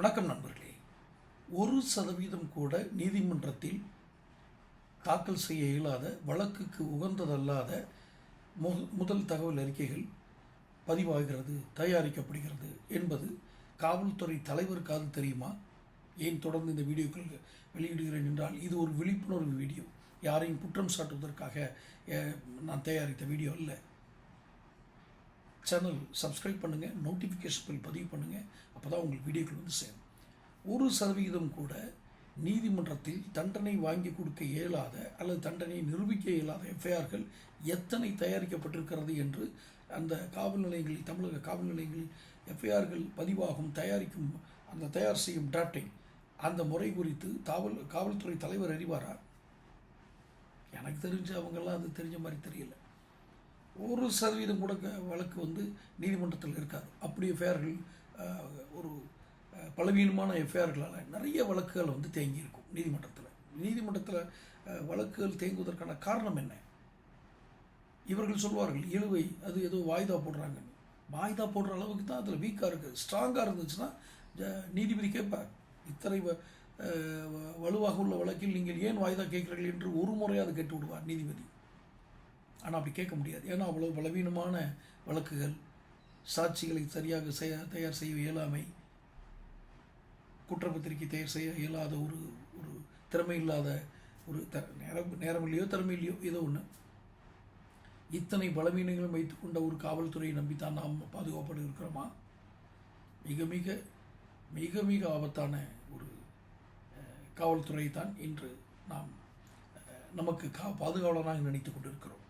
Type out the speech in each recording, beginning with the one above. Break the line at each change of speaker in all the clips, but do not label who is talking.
வணக்கம் நண்பர்களே. ஒரு சதவீதம் கூட நீதிமன்றத்தில் தாக்கல் செய்ய இயலாத வழக்குக்கு உகந்ததல்லாத முதல் தகவல் அறிக்கைகள் பதிவாகிறது தயாரிக்கப்படுகிறது என்பது காவல்துறை தலைவருக்கு தெரியுமா? ஏன் தொடர்ந்து இந்த வீடியோக்கள் வெளியிடுகிறேன் என்றால் இது ஒரு விழிப்புணர்வு வீடியோ. யாரையும் குற்றம் சாட்டுவதற்காக நான் தயாரித்த வீடியோ இல்லை சேனல் சப்ஸ்கிரைப் பண்ணுங்கள் நோட்டிஃபிகேஷன் பில் பதிவு பண்ணுங்கள் அப்போ தான் உங்களுக்கு வீடியோக்கள் வந்து சேரும். ஒரு சதவிகிதம் கூட நீதிமன்றத்தில் தண்டனை வாங்கி கொடுக்க இயலாத அல்லது தண்டனை நிரூபிக்க இயலாத எஃப்ஐஆர்கள் எத்தனை தயாரிக்கப்பட்டிருக்கிறது என்று அந்த காவல் நிலையங்களில் தமிழக காவல் நிலையங்களில் எஃப்ஐஆர்கள் பதிவாகும் தயாரிக்கும் அந்த தயார் செய்யும் டிராப்டிங் அந்த முறை குறித்து காவல் காவல்துறை தலைவர் அறிவாரா? எனக்கு தெரிஞ்சு அவங்கெல்லாம் அது தெரிஞ்ச மாதிரி தெரியல. ஒரு சதவீதம் கூட வழக்கு வந்து நீதிமன்றத்தில் இருக்காது. அப்படி எஃப்ஐஆர்கள் ஒரு பலவீனமான எஃப்ஐஆர்களால் நிறைய வழக்குகள் வந்து தேங்கியிருக்கும் நீதிமன்றத்தில். நீதிமன்றத்தில் வழக்குகள் தேங்குவதற்கான காரணம் என்ன? இவர்கள் சொல்வார்கள் இழுவை அது ஏதோ வாய்தா போடுறாங்கன்னு. வாய்தா போடுற அளவுக்கு தான் அதில் வீக்காக இருக்குது. ஸ்ட்ராங்காக இருந்துச்சுன்னா ஜ- நீதிபதி கேட்பார் இத்தனை வ- வ- வலுவாக உள்ள வழக்கில் நீங்கள் ஏன் வாய்தா கேட்கிறீர்கள்? என்று ஒரு முறையாவது கேட்டு விடுவார் நீதிபதி. ஆனால் அப்படி கேட்க முடியாது. ஏன்னா அவ்வளோ பலவீனமான வழக்குகள் சாட்சிகளை சரியாக செய்ய தயார் செய்ய இயலாமை குற்றப்பத்திரிகை தயார் செய்ய இயலாத ஒரு ஒரு திறமை இல்லாத ஒரு த நேரம் நேரம் இல்லையோ திறமை இல்லையோ ஏதோ ஒன்று இத்தனை பலவீனங்களும் வைத்துக்கொண்ட ஒரு காவல்துறையை நம்பித்தான் நாம் பாதுகாப்பட இருக்கிறோமா? மிக மிக மிக மிக ஆபத்தான ஒரு காவல்துறை தான் இன்று நாம் நமக்கு கா பாதுகாவலனாக நினைத்து கொண்டிருக்கிறோம்.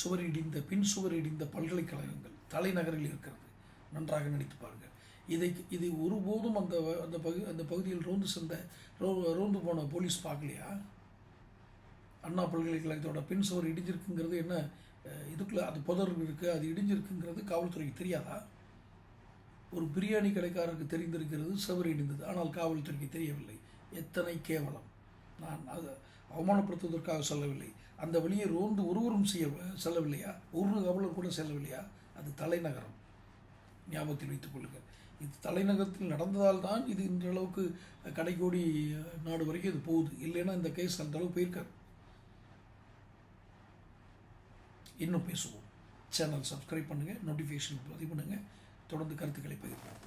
சுவர் இடிந்த பின் சுவர் இடிந்த பல்கலைக்கழகங்கள் தலைநகரில் இருக்கிறது. நன்றாக நினைத்து பாருங்கள். இதை இது ஒருபோதும் அந்த அந்த பகு அந்த பகுதியில் ரோந்து சென்ற ரோ ரோந்து போன போலீஸ் பார்க்கலையா? அண்ணா பல்கலைக்கழகத்தோட பின் சுவர் இடிஞ்சிருக்குங்கிறது என்ன இதுக்குள்ளே அது புதர் இருக்குது அது இடிஞ்சிருக்குங்கிறது காவல்துறைக்கு தெரியாதா? ஒரு பிரியாணி கடைக்காரருக்கு தெரிந்திருக்கிறது சுவர் இடிந்தது ஆனால் காவல்துறைக்கு தெரியவில்லை. எத்தனை கேவலம். நான் அது அவமானப்படுத்துவதற்காக சொல்லவில்லை. அந்த வழியை ரோந்து ஒருவரும் செய்ய செல்லவில்லையா? ஒரு கவலர் கூட செல்லவில்லையா? அது தலைநகரம். ஞாபகத்தில் வைத்துக் கொள்ளுங்கள். இது தலைநகரத்தில் நடந்ததால் தான் இது இந்த அளவுக்கு கடைக்கோடி நாடு வரைக்கும் இது போகுது. இல்லைன்னா இந்த கேஸ் அந்த அளவு போயிருக்காது. இன்னும் பேசுவோம். சேனல் சப்ஸ்கிரைப் பண்ணுங்கள் நோட்டிஃபிகேஷன் பதிவு பண்ணுங்கள் தொடர்ந்து கருத்துக்களை பகிர்வோம்.